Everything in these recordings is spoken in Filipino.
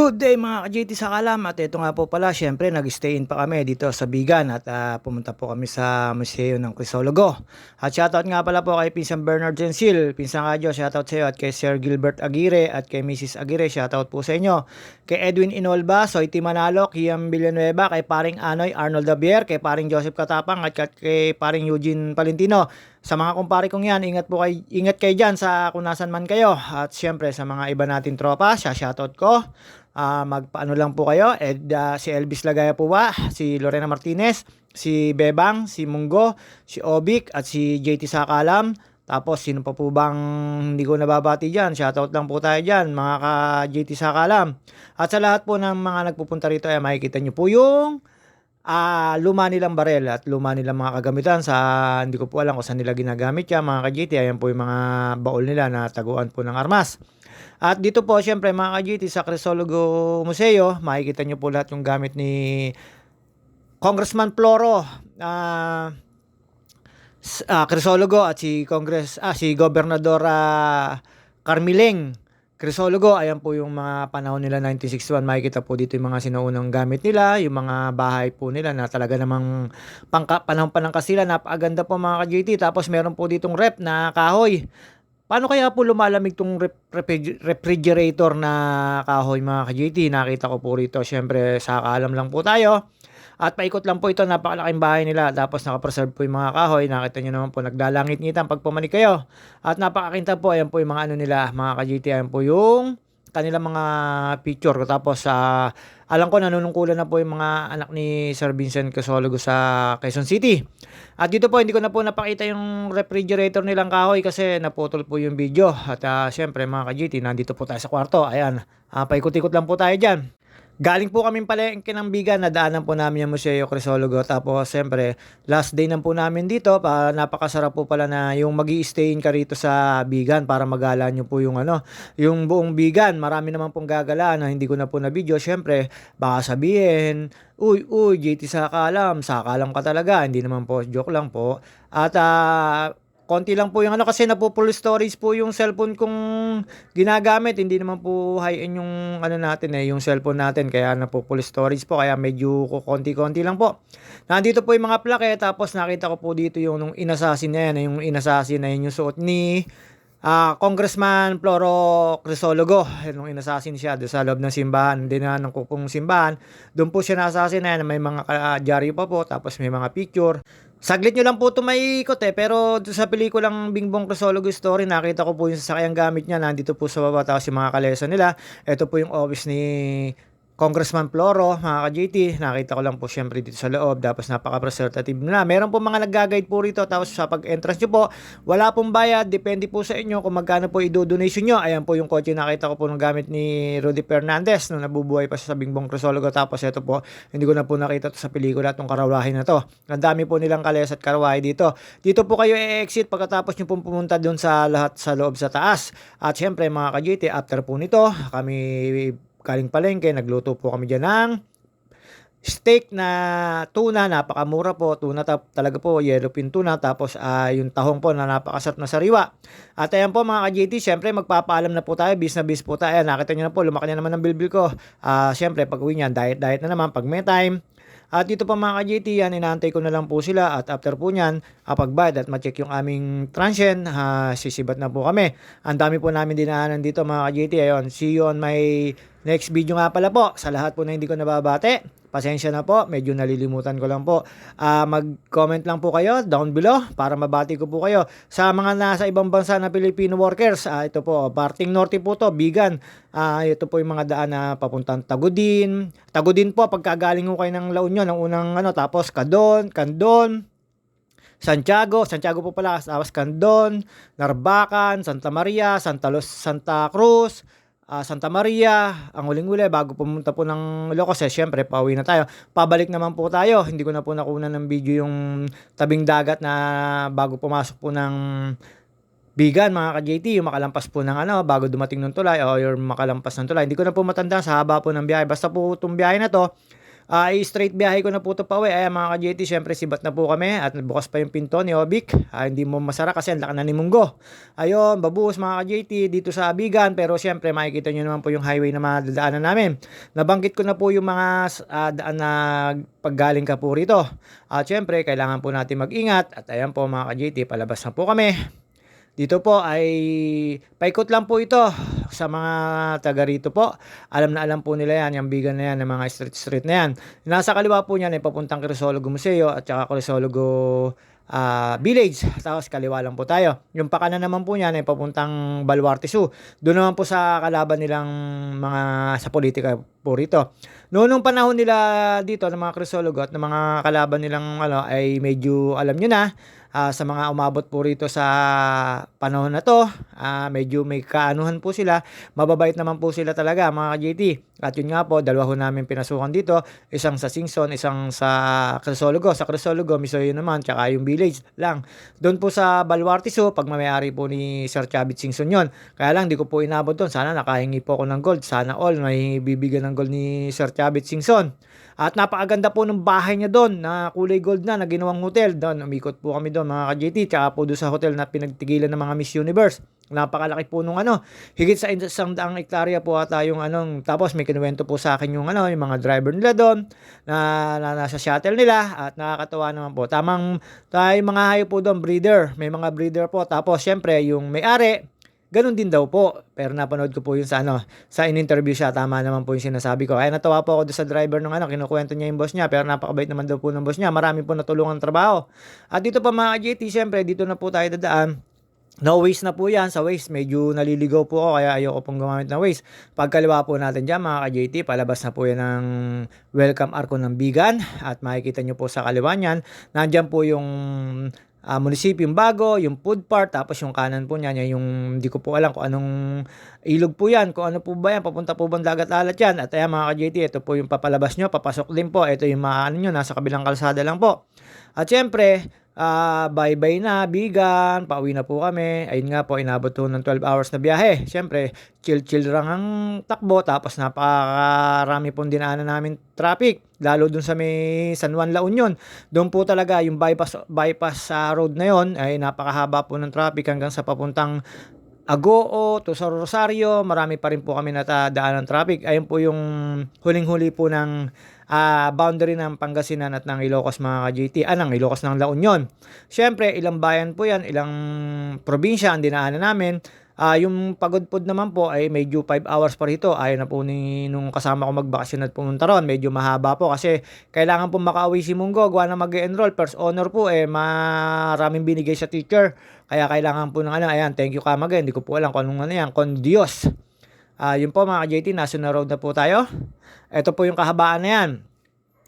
Good day mga ka-JT sa kalam at ito nga po pala syempre nag-stay in pa kami dito sa Bigan at ah, pumunta po kami sa Museo ng Crisologo. At shoutout nga pala po kay Pinsang Bernard Gensil, Pinsang Radyo, shoutout sa iyo at kay Sir Gilbert Aguirre at kay Mrs. Aguirre, shoutout po sa inyo. Kay Edwin Inolba, Soy Manalo, Kiam Villanueva, kay paring Anoy Arnold Dabier, kay paring Joseph Katapang at kay paring Eugene Palentino. Sa mga kumpare kong yan, ingat po kay ingat kayo diyan sa kung nasan man kayo. At syempre sa mga iba nating tropa, siya shoutout ko. Ah, magpaano lang po kayo. Ed, ah, si Elvis Lagaya po ba, si Lorena Martinez, si Bebang, si Munggo, si Obik at si JT Sakalam. Tapos sino pa po bang hindi ko nababati dyan? Shoutout lang po tayo dyan mga ka JT Sakalam. At sa lahat po ng mga nagpupunta rito ay makikita nyo po yung ah luma nilang barel at luma nilang mga kagamitan sa hindi ko po alam kung saan nila ginagamit yan mga ka-GT. Ayan po yung mga baol nila na taguan po ng armas. At dito po, syempre mga ka-GT, sa Crisologo Museo, makikita nyo po lahat yung gamit ni Congressman Floro, ah s- ah, Crisologo at si Congress, ah, si Gobernador ah, Carmileng. Crisologo, ayan po yung mga panahon nila 1961. Makikita po dito yung mga sinaunang gamit nila, yung mga bahay po nila na talaga namang pangka, panahon pa ng kasila. Napakaganda po mga ka-GT. Tapos meron po ditong rep na kahoy. Paano kaya po lumalamig tong refrigerator na kahoy mga ka-GT? Nakita ko po rito. Siyempre, sa kaalam lang po tayo. At paikot lang po ito, napakalaking bahay nila. Tapos nakapreserve po yung mga kahoy. Nakita nyo naman po, naglalangit-ngitan pag pumanik kayo. At napakakinta po, ayan po yung mga ano nila, mga ka-GT. Ayan po yung kanilang mga picture. Tapos, sa alam ko, nanunungkulan na po yung mga anak ni Sir Vincent Casologo sa Quezon City. At dito po, hindi ko na po napakita yung refrigerator nilang kahoy kasi naputol po yung video. At ah, syempre, mga ka-GT, nandito po tayo sa kwarto. Ayan, uh, paikot-ikot lang po tayo dyan. Galing po kaming palengke ng Bigan, nadaanan po namin yung Museo Crisologo. Tapos, siyempre, last day na po namin dito. Pa, napakasarap po pala na yung mag stayin ka rito sa Bigan para magala nyo po yung ano, yung buong Bigan. Marami naman pong gagala na hindi ko na po na video. Siyempre, baka sabihin, uy, uy, JT Sakalam, Sakalam ka talaga. Hindi naman po, joke lang po. At, ah, konti lang po yung ano kasi napo-full storage po yung cellphone kong ginagamit. Hindi naman po high-end yung ano natin eh, yung cellphone natin. Kaya napo-full storage po. Kaya medyo konti-konti lang po. Nandito po yung mga plake. Tapos nakita ko po dito yung nung inasasin na yan. Yung inasasin na yun yung suot ni ah Congressman Floro Crisologo. Nung inasasin siya doon sa loob ng simbahan. Hindi na ng kupong simbahan. Doon po siya nasasin na yan. May mga uh, dyaryo pa po. Tapos may mga picture. Saglit nyo lang po ito may ikot eh. Pero sa pelikulang Bingbong Crisologo story, nakita ko po yung sasakyan gamit niya. Nandito po sa baba tapos yung mga kalesa nila. Ito po yung office ni Congressman Floro, mga ka-JT, nakita ko lang po syempre dito sa loob, tapos napaka-preservative na. Meron po mga nag-guide po rito, tapos sa pag-entrance nyo po, wala pong bayad, depende po sa inyo kung magkano po i-donation nyo. Ayan po yung kotse nakita ko po ng gamit ni Rudy Fernandez nung nabubuhay pa siya sa Bingbong Crisologo. Tapos ito po, hindi ko na po nakita to sa pelikula itong karawahin na to. Ang dami po nilang kales at karawahi dito. Dito po kayo i-exit pagkatapos nyo pong pumunta doon sa lahat sa loob sa taas. At syempre mga ka-JT, after po nito, kami galing palengke, nagluto po kami dyan ng steak na tuna, napakamura po. Tuna ta- talaga po, yellowfin tuna. Tapos ah, yung tahong po na napakasarap na sariwa. At ayan po mga ka-JT, syempre magpapaalam na po tayo, bis na bis po tayo. Nakita nyo na po, lumaki na naman ang bilbil ko. Ah, syempre pag uwi niyan, diet diet na naman pag may time. At dito pa mga ka-JT, yan, inaantay ko na lang po sila at after po niyan, pag-bad at ma-check yung aming transient, uh, sisibat na po kami. Ang dami po namin dinaanan dito mga ka-JT. Ayun, see you on my next video nga pala po. Sa lahat po na hindi ko nababate, pasensya na po, medyo nalilimutan ko lang po. Uh, mag-comment lang po kayo down below para mabati ko po kayo. Sa mga nasa ibang bansa na Filipino workers, uh, ito po, Parting Norte po to, Bigan. Uh, ito po yung mga daan na papuntang Tagudin. Tagudin po, pagkagaling ko kayo ng La Union, ng unang ano, tapos Kadon, Kandon, Santiago, Santiago po pala, tapos Candon, Narbacan, Santa Maria, Santa Luz, Santa Cruz, uh, Santa Maria, ang huling-huli bago pumunta po ng Ilocos, eh, syempre pauwi na tayo. Pabalik naman po tayo. Hindi ko na po nakuha ng video yung tabing dagat na bago pumasok po ng Bigan, mga ka-JT, yung makalampas po ng ano, bago dumating ng tulay, o yung makalampas ng tulay. Hindi ko na po matanda sa haba po ng biyahe. Basta po itong biyahe na to, Ah, i-straight biyahe ko na po ito pa uwi. Ayan mga ka-JT, syempre sibat na po kami at bukas pa yung pinto ni Obic. Ah, hindi mo masara kasi ang laki na ni Munggo. Ayun, babuhos mga ka-JT dito sa Abigan pero syempre makikita nyo naman po yung highway na madadaanan namin. Nabanggit ko na po yung mga ah, daan na paggaling ka po rito. At syempre, kailangan po natin mag-ingat. At ayan po mga ka-JT, palabas na po kami. Dito po ay paikot lang po ito sa mga taga rito po. Alam na alam po nila yan, yung bigan na yan, ng mga street street na yan. Nasa kaliwa po niyan ay papuntang Crisologo Museo at saka Crisologo ah, Village. Tapos kaliwa lang po tayo. Yung pakanan naman po niyan ay papuntang Baluarte. Doon naman po sa kalaban nilang mga sa politika po rito. Noong panahon nila dito ng mga Crisologo at ng mga kalaban nilang ano ay medyo alam nyo na ah, sa mga umabot po rito sa panahon na to, ah, medyo may kaanuhan po sila. Mababait naman po sila talaga mga ka-JT. At yun nga po, dalawa ho namin pinasukan dito. Isang sa Singson, isang sa Crisologo. Sa Crisologo, Misoyo naman, tsaka yung village lang. Doon po sa Baluarte Zoo, pag mamayari po ni Sir Chavit Singson yon. Kaya lang, di ko po inabot doon. Sana nakahingi po ako ng gold. Sana all, may bibigyan ng gold ni Sir Chavit Singson. At napakaganda po ng bahay niya doon na kulay gold na na ginawang hotel. Doon, umikot po kami doon mga ka-JT. Tsaka po doon sa hotel na pinagtigilan ng mga Miss Universe. Napakalaki po nung ano. Higit sa isang daang ektarya po ata yung anong. Tapos may kinuwento po sa akin yung ano, yung mga driver nila doon na, na nasa shuttle nila. At nakakatawa naman po. Tamang tayo mga hayop po doon, breeder. May mga breeder po. Tapos syempre yung may-ari, Ganon din daw po. Pero napanood ko po yun sa ano, sa in-interview siya. Tama naman po yung sinasabi ko. Kaya natawa po ako sa driver ng ano, kinukwento niya yung boss niya. Pero napakabait naman daw po ng boss niya. Marami po natulungan ng trabaho. At dito pa mga JT, syempre, dito na po tayo dadaan. No waste na po yan. Sa waste, medyo naliligaw po ako kaya ayoko pong gumamit ng waste. Pagkaliwa po natin dyan mga ka-JT, palabas na po yan ng welcome arco ng Bigan. At makikita nyo po sa kaliwa niyan, nandyan po yung uh, munisipyo yung bago, yung food part, tapos yung kanan po niya, yung hindi ko po alam kung anong ilog po yan, kung ano po ba yan, papunta po bang dagat alat yan. At ayan mga ka-JT, ito po yung papalabas nyo, papasok din po, ito yung mga ano nyo, nasa kabilang kalsada lang po. At syempre, uh, bye-bye na, bigan, pauwi na po kami. Ayun nga po, inabot po ng 12 hours na biyahe. Syempre, chill-chill lang ang takbo, tapos napakarami pong dinaanan namin traffic. Lalo dun sa may San Juan La Union. Doon po talaga yung bypass, bypass sa road na yon ay napakahaba po ng traffic hanggang sa papuntang Agoo to sa Rosario, marami pa rin po kami natadaan ng traffic. Ayun po yung huling-huli po ng uh, boundary ng Pangasinan at ng Ilocos mga ka-JT, ah, ng Ilocos ng La Union. Siyempre, ilang bayan po yan, ilang probinsya ang dinaanan namin. Uh, yung pagodpod naman po ay medyo 5 hours pa rito. Ayaw na po ni nung kasama ko magbakasyon at pumunta ron. Medyo mahaba po kasi kailangan po makauwi si Munggo. Gawa na mag-enroll. First honor po eh maraming binigay sa teacher. Kaya kailangan po ng ano. Ayan, thank you Kamaga. Hindi ko po alam kung anong ano yan. Con Dios. Uh, yun po mga JT, national road na po tayo. Ito po yung kahabaan na yan.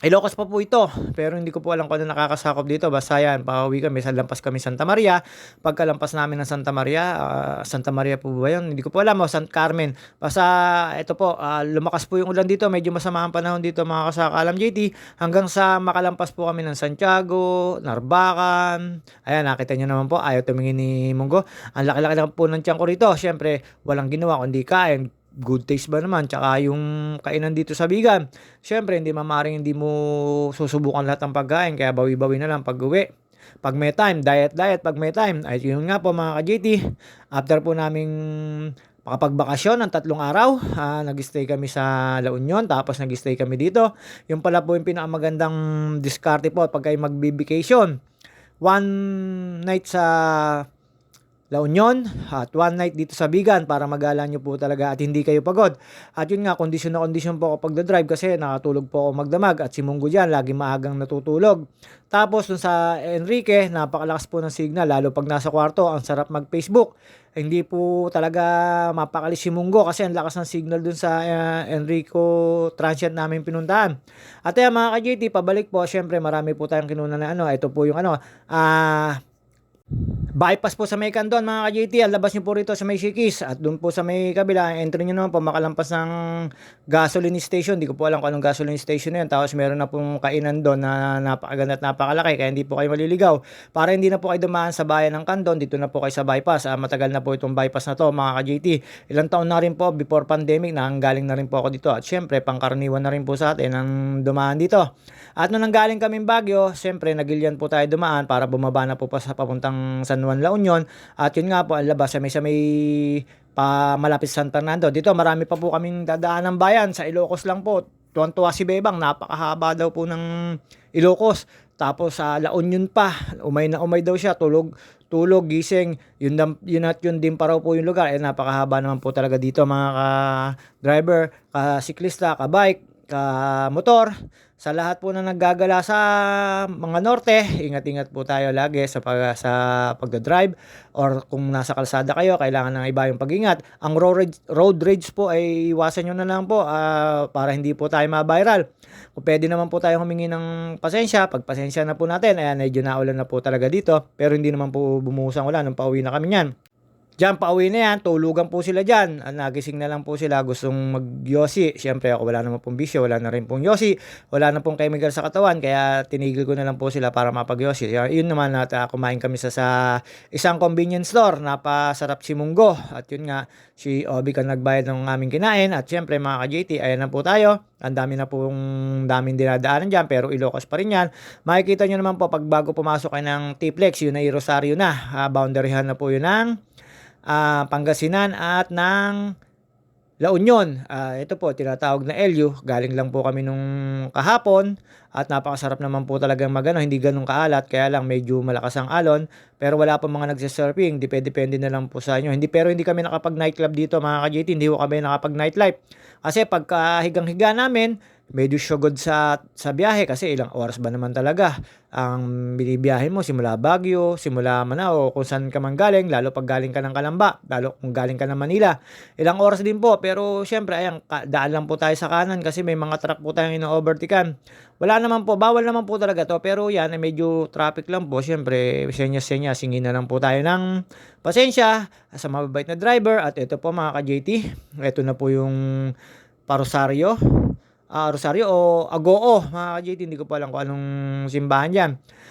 Ilocos pa po ito, pero hindi ko po alam kung ano nakakasakop dito. Basta yan, pauwi kami, lampas kami Santa Maria. Pagkalampas namin ng Santa Maria, uh, Santa Maria po ba yun? Hindi ko po alam, o San Carmen. Basta ito po, uh, lumakas po yung ulan dito, medyo masama ang panahon dito mga kasakalam JT. Hanggang sa makalampas po kami ng Santiago, Narbacan. Ayan, nakita nyo naman po, ayaw tumingin ni Munggo. Ang laki-laki lang po ng tiyan ko rito. Siyempre, walang ginawa kundi kain good taste ba naman tsaka yung kainan dito sa Bigan. Syempre hindi mamaring hindi mo susubukan lahat ng pagkain kaya bawi-bawi na lang pag uwi. Pag may time, diet diet pag may time. Ay yun nga po mga ka-JT. After po naming makapagbakasyon ng tatlong araw, uh, nag-stay kami sa La Union tapos nag-stay kami dito. Yung pala po yung pinakamagandang diskarte po pag kayo mag-vacation. One night sa La Union at one night dito sa Bigan para magala nyo po talaga at hindi kayo pagod. At yun nga, kondisyon na kondisyon po ako pagdadrive kasi nakatulog po ako magdamag at si Munggo dyan, lagi maagang natutulog. Tapos dun sa Enrique, napakalakas po ng signal, lalo pag nasa kwarto, ang sarap mag-Facebook. Hindi po talaga mapakalis si Munggo kasi ang lakas ng signal dun sa uh, Enrico transient namin pinuntahan. At yan mga ka-JT, pabalik po, syempre marami po tayong kinuna na ano, ito po yung ano, ah... Uh, Bypass po sa may Candon mga ka-JT, ang labas nyo po rito sa may Shikis at doon po sa may kabila, entry nyo naman po makalampas ng gasoline station. Hindi ko po alam kung anong gasoline station na yun. Tapos meron na pong kainan doon na napakaganda at napakalaki kaya hindi po kayo maliligaw. Para hindi na po kayo dumaan sa bayan ng Candon, dito na po kayo sa bypass. Ah, matagal na po itong bypass na to mga ka-JT. Ilang taon na rin po before pandemic na galing na rin po ako dito. At syempre, pangkaraniwan na rin po sa atin ang dumaan dito. At nung nanggaling kaming Baguio, syempre nagilian po tayo dumaan para bumaba na po pa sa papuntang San Juan La Union. At yun nga po, ang labas sa may, sa may pa malapit sa San Fernando. Dito marami pa po kaming dadaan ng bayan. Sa Ilocos lang po. Tuwan-tuwa si Bebang, napakahaba daw po ng Ilocos. Tapos sa La Union pa, umay na umay daw siya, tulog, tulog, gising. Yun, dam- yun at yun din pa raw po yung lugar. Eh, napakahaba naman po talaga dito mga ka-driver, ka-siklista, ka-bike, ka-motor. Sa lahat po na naggagala sa mga norte, ingat-ingat po tayo lagi sa pag sa pagda-drive or kung nasa kalsada kayo, kailangan ng iba yung pag-ingat. Ang road rage, road rage po ay iwasan nyo na lang po ah, para hindi po tayo ma-viral. Kung pwede naman po tayo humingi ng pasensya, pagpasensya na po natin, ayan, medyo naulan na po talaga dito, pero hindi naman po bumuhos ang ulan nung pauwi na kami niyan. Diyan, pauwi na yan, tulugan po sila dyan. Ah, Nagising na lang po sila, gustong mag-yosi. Siyempre ako wala naman pong bisyo, wala na rin pong yosi, wala na pong chemical sa katawan, kaya tinigil ko na lang po sila para mapag-yosi. Yun naman, at ah, kumain kami sa, sa isang convenience store, napasarap si Munggo. At yun nga, si Obi ka nagbayad ng aming kinain. At siyempre mga ka-JT, ayan na po tayo. Ang dami na pong daming dinadaanan dyan, pero Ilocos pa rin yan. Makikita nyo naman po, pag bago pumasok kayo ng T-Flex, yun ay Rosario na. Ah, boundaryhan na po yun ng ah, Pangasinan at ng La Union. Ah, ito po, tinatawag na LU. Galing lang po kami nung kahapon at napakasarap naman po talagang magano, hindi ganun kaalat, kaya lang medyo malakas ang alon. Pero wala pa mga nagsisurfing, depende-depende na lang po sa inyo. Hindi, pero hindi kami nakapag nightclub dito mga ka-JT, hindi ko kami nakapag nightlife. Kasi pagka higang-higa namin, medyo syugod sa sa biyahe kasi ilang oras ba naman talaga ang binibiyahe mo simula Baguio, simula Manao, kung saan ka man galing, lalo pag galing ka ng Kalamba, lalo kung galing ka ng Manila. Ilang oras din po, pero syempre ayan, daan lang po tayo sa kanan kasi may mga truck po tayong ino-overtaken. Wala naman po, bawal naman po talaga to, pero yan, eh, medyo traffic lang po. Syempre, senya-senya, singin na lang po tayo ng pasensya sa mababait na driver. At ito po mga ka-JT, ito na po yung Parosario ah, Rosario o Agoo, mga ka-JT, hindi ko pa alam kung anong simbahan dyan.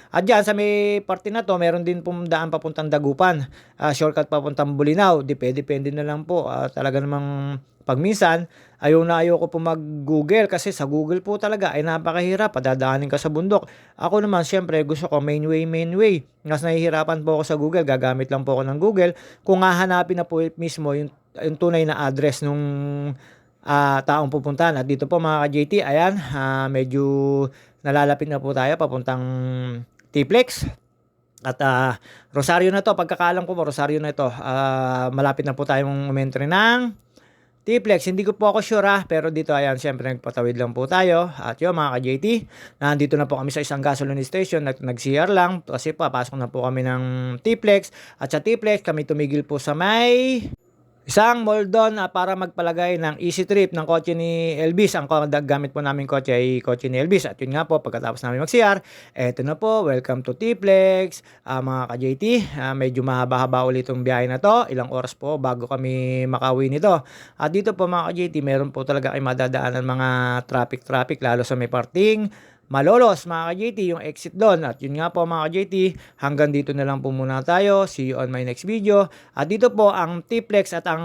At dyan, sa may parte na to, meron din pong daan papuntang Dagupan, Ah, shortcut papuntang Bulinaw, depende-depende na lang po. Ah, talaga namang pagminsan, ayaw na ayaw ko po mag-google kasi sa Google po talaga ay napakahirap, padadaanin ka sa bundok. Ako naman, syempre, gusto ko main way, main way. Mas nahihirapan po ako sa Google, gagamit lang po ako ng Google. Kung hahanapin na po mismo yung, yung tunay na address nung ah, taong pupuntahan. At dito po mga ka-JT, ayan, ah, medyo nalalapit na po tayo papuntang T-Plex. At ah, Rosario na to, pagkakalam ko po, Rosario na ito. Ah, malapit na po tayong umentry ng T-Plex. Hindi ko po ako sure ah, pero dito ayan, syempre nagpatawid lang po tayo. At yun mga ka-JT, nandito na po kami sa isang gasoline station, nag- nag-CR lang kasi papasok na po kami ng T-Plex. At sa T-Plex, kami tumigil po sa may Isang mall doon ah, para magpalagay ng easy trip ng kotse ni Elvis. Ang gamit po namin kotse ay kotse ni Elvis. At yun nga po, pagkatapos namin mag-CR, eto na po, welcome to T-Plex. Ah, mga ka-JT, ah, medyo mahaba-haba ulit itong biyahe na to. Ilang oras po bago kami makauwi nito. At dito po mga ka-JT, meron po talaga kayo madadaanan mga traffic-traffic, lalo sa may parting. Malolos mga ka-JT, yung exit doon. At yun nga po mga ka-JT, hanggang dito na lang po muna tayo. See you on my next video. At dito po ang T-Plex at ang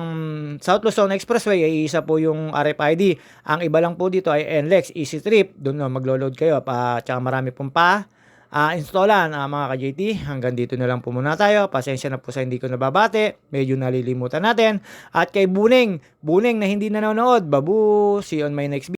South Luzon Expressway ay isa po yung RFID. Ang iba lang po dito ay NLEX, Easy Trip. Doon na maglo-load kayo. Pa, tsaka marami pong pa ah installan ah, mga ka-JT. Hanggang dito na lang po muna tayo. Pasensya na po sa hindi ko nababate. Medyo nalilimutan natin. At kay Buning, Buning na hindi nanonood. Babu, see you on my next video.